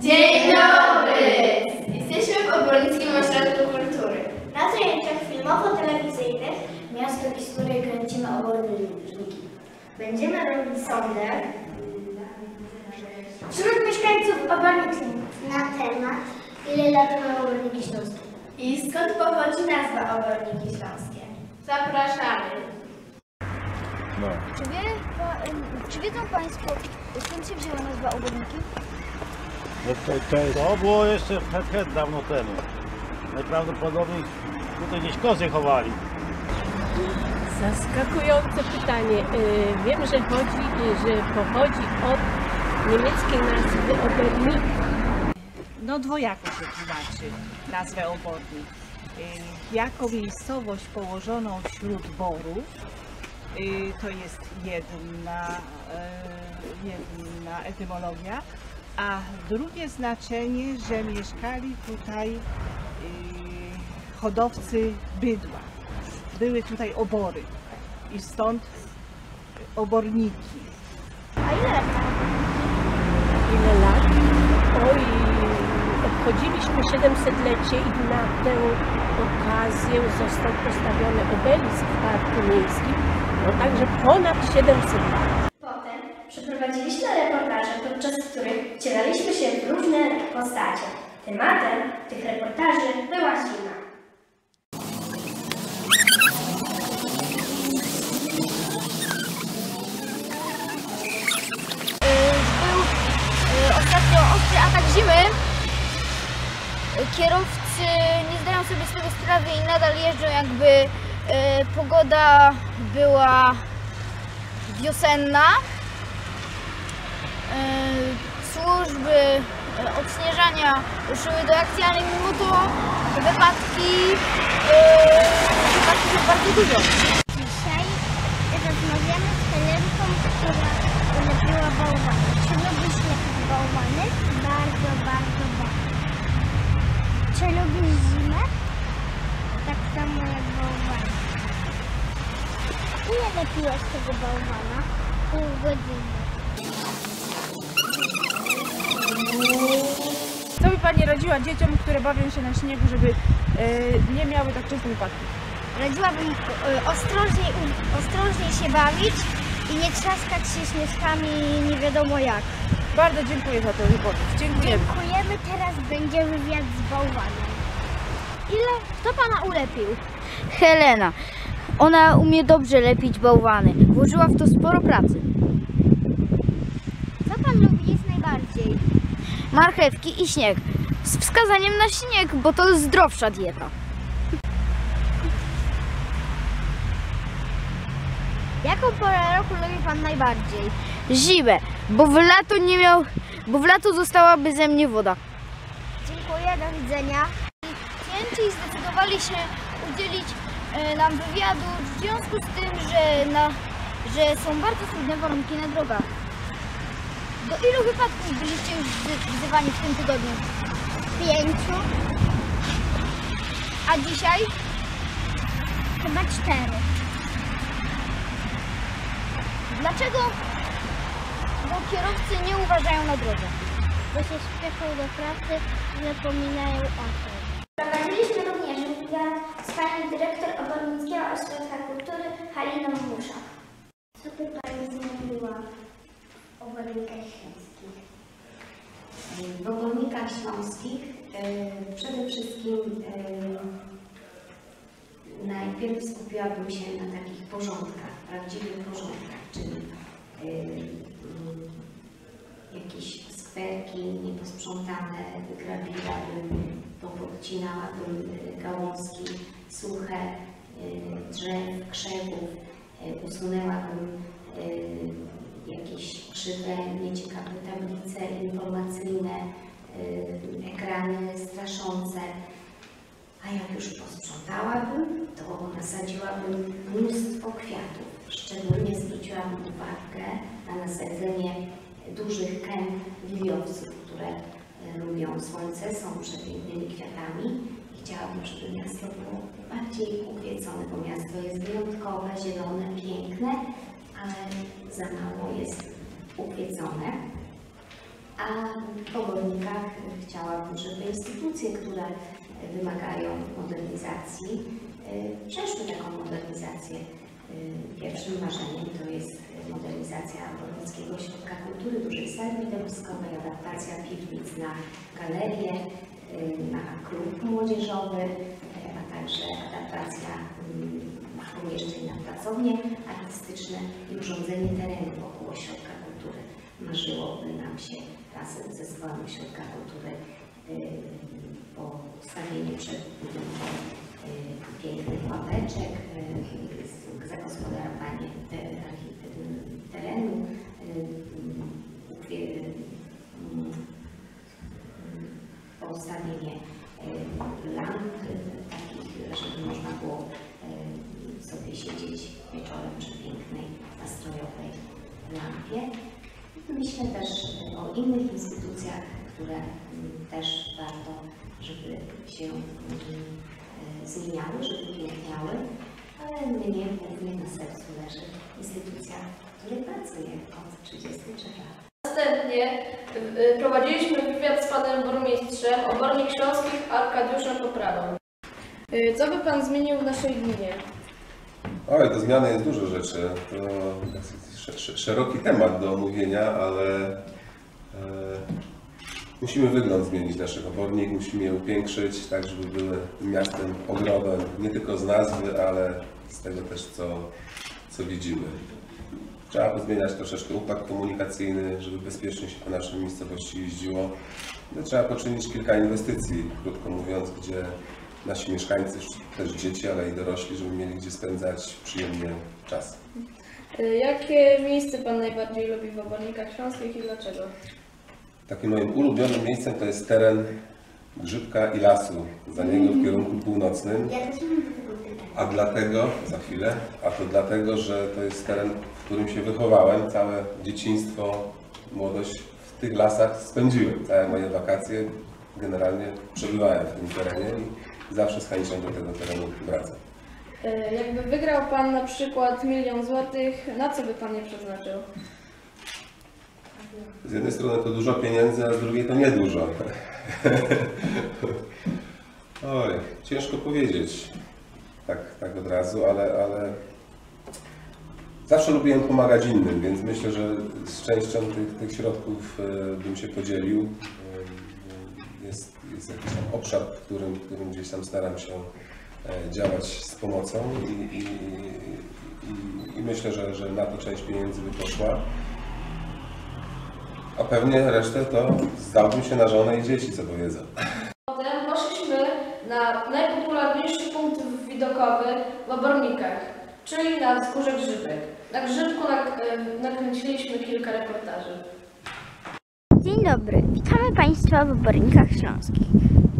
Dzień dobry! Jesteśmy w Obornickim Ośrodku Kultury. Na zajęciach filmowo-telewizyjnych Miasto Historii kręcimy oborniki. Będziemy robić sondę wśród mieszkańców obornicy na temat ile lat mają oborniki śląskie. I skąd pochodzi nazwa Oborniki Śląskie? Zapraszamy! No. Czy, wie, pa, czy wiedzą Państwo, skąd się wzięła nazwa oborniki? No to, to jest... To było jeszcze het, het dawno temu. Najprawdopodobniej tutaj gdzieś kozy chowali. Zaskakujące pytanie. Y, Wiem, że chodzi, y, że pochodzi od niemieckiej nazwy obernik. No dwojako się tłumaczy nazwę obornik. Y, Jako miejscowość położoną wśród borów, to jest jedna, jedna etymologia, a drugie znaczenie, że mieszkali tutaj y, hodowcy bydła. Były tutaj obory i stąd oborniki. A ile lat? Ile lat? Oj, obchodziliśmy 700-lecie i na tę okazję został postawiony obelisk w Parku Miejskim. No także ponad 700 lat. Przeprowadziliśmy reportaże, podczas których wcielaliśmy się w różne postacie. Tematem tych reportaży była zima. Był y, ostatnio atak zimy. Kierowcy nie zdają sobie z tego sprawy i nadal jeżdżą jakby y, pogoda była wiosenna. Służby y, odśnieżania ruszyły do akcji, ale mimo to wypadki, y, wypadków jest bardzo dużo. Dzisiaj rozmawiamy z Helenką, która ulepiła bałwany. Czy lubisz lepić bałwany? Bardzo, bardzo, bardzo. Czy lubisz zimę? Tak samo jak bałwany. Ile lepiłaś tego bałwana? Pół godziny. Co by Pani radziła dzieciom, które bawią się na śniegu, żeby e, nie miały tak często wypadków? Radziłabym y, ostrożniej, ostrożniej się bawić i nie trzaskać się śnieżkami nie wiadomo jak. Bardzo dziękuję za tę wypowiedź. Dziękujemy. Dziękujemy, teraz będzie wywiad z bałwanem. Ile? Kto pana ulepił? Helena. Ona umie dobrze lepić bałwany. Włożyła w to sporo pracy. Co pan lubi jeść najbardziej? Marchewki i śnieg. Z wskazaniem na śnieg, bo to zdrowsza dieta. Jaką porę roku lubi pan najbardziej? Zimę, bo w lato nie miał, bo w lato zostałaby ze mnie woda. Dziękuję, do widzenia. Klienci zdecydowali się udzielić e, nam wywiadu w związku z tym, że, na, że są bardzo trudne warunki na drogach. Do ilu wypadków byliście już wzy- wzywani w tym tygodniu? Pięciu, A dzisiaj? chyba cztery. Dlaczego? Bo kierowcy nie uważają na drodze. Bo się śpieszą do pracy i zapominają o tym. Prowadziliśmy również wywiad z pani dyrektor Obornickiego Ośrodka Kultury Haliną Muszak. Co by pani zmieniła w obornikach śląskich? W ogólnikach śląskich przede wszystkim e, najpierw skupiłabym się na takich porządkach, prawdziwych porządkach, czyli e, jakieś skwerki nieposprzątane, wygrabiłabym, popodcinałabym e, gałązki suche drzew, krzewów, usunęłabym jakieś krzywe, nieciekawe tablice informacyjne, y, ekrany straszące. A jak już posprzątałabym, to nasadziłabym mnóstwo kwiatów. Szczególnie zwróciłabym uwagę na nasadzenie dużych kęp liliowców, które y, lubią słońce, są przepięknymi kwiatami. Chciałabym, żeby miasto było bardziej ukwiecone, bo miasto jest wyjątkowe, zielone, piękne, ale za mało jest ukwiecone. A w obornikach chciałabym, żeby instytucje, które wymagają modernizacji, y, przeszły taką modernizację. Y, Pierwszym marzeniem to jest modernizacja Obornickiego Ośrodka Kultury, dużej sali widowiskowej, adaptacja piwnic na galerię, y, na klub młodzieżowy, a także adaptacja y, pomieszczeń na pracownie artystyczne i urządzenie terenu wokół Ośrodka Kultury. Marzyłoby nam się razem ze zespołem Ośrodka Kultury y, postawienie przed budynkiem y, pięknych ławeczek, y, z- zagospodarowanie y, terenu, y, y, postawienie y, lamp y, takich, żeby można było y, sobie siedzieć wieczorem przy pięknej, nastrojowej lampie. Myślę też o innych instytucjach, które też warto, żeby się e, zmieniały, żeby piękniały, ale mnie głównie na sercu leży instytucja, w której pracuję od 33 lat. Następnie y, prowadziliśmy wywiad z panem burmistrzem Obornik Śląskich Arkadiuszem Popradą. Y, Co by pan zmienił w naszej gminie? Oj, do zmiany jest dużo rzeczy. To szeroki temat do omówienia, ale e, musimy wygląd zmienić naszych obornik, musimy je upiększyć, tak żeby były miastem ogrodem, nie tylko z nazwy, ale z tego też, co, co widzimy. Trzeba pozmieniać troszeczkę układ komunikacyjny, żeby bezpiecznie się po naszej miejscowości jeździło. No, trzeba poczynić kilka inwestycji, krótko mówiąc, gdzie nasi mieszkańcy, też dzieci, ale i dorośli, żeby mieli gdzie spędzać przyjemnie czas. Y, Jakie miejsce pan najbardziej lubi w Obornikach Śląskich i dlaczego? Takim moim ulubionym miejscem to jest teren Grzybka i Lasu, za niego w kierunku północnym. A dlatego, za chwilę, a to dlatego, że to jest teren, w którym się wychowałem, całe dzieciństwo, młodość w tych lasach spędziłem. Całe moje wakacje generalnie przebywałem w tym terenie i zawsze z chęcią do tego terenu wracam. Y, Jakby wygrał pan na przykład milion złotych, na co by pan je przeznaczył? Z jednej strony to dużo pieniędzy, a z drugiej to niedużo. Oj, ciężko powiedzieć tak, tak od razu, ale, ale zawsze lubiłem pomagać innym, więc myślę, że z częścią tych, tych środków e, bym się podzielił. E, Jest, jakiś tam obszar, w którym, w którym gdzieś tam staram się e, działać z pomocą i, i, i, i myślę, że, że na to część pieniędzy by poszła. A pewnie resztę to zdałbym się na żonę i dzieci, co powiedzą. Potem poszliśmy na najpopularniejszy punkt widokowy w Obornikach, czyli na wzgórze Grzybek. Na Grzybku y, nakręciliśmy kilka reportaży. Dzień dobry, witamy Państwa w Obornikach Śląskich.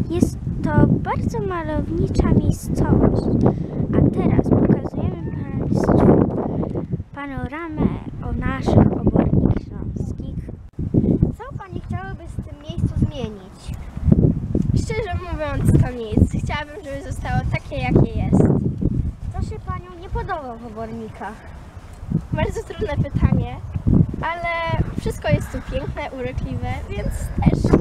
Jest to bardzo malownicza miejscowość, a teraz pokazujemy Państwu panoramę o naszych obornik śląskich. Co Pani chciałaby w tym miejscu zmienić? Szczerze mówiąc, to nic. Chciałabym, żeby zostało takie, jakie jest. Co się Panią nie podoba w obornikach? Bardzo trudne pytanie, ale wszystko jest tu piękne, urokliwe, więc też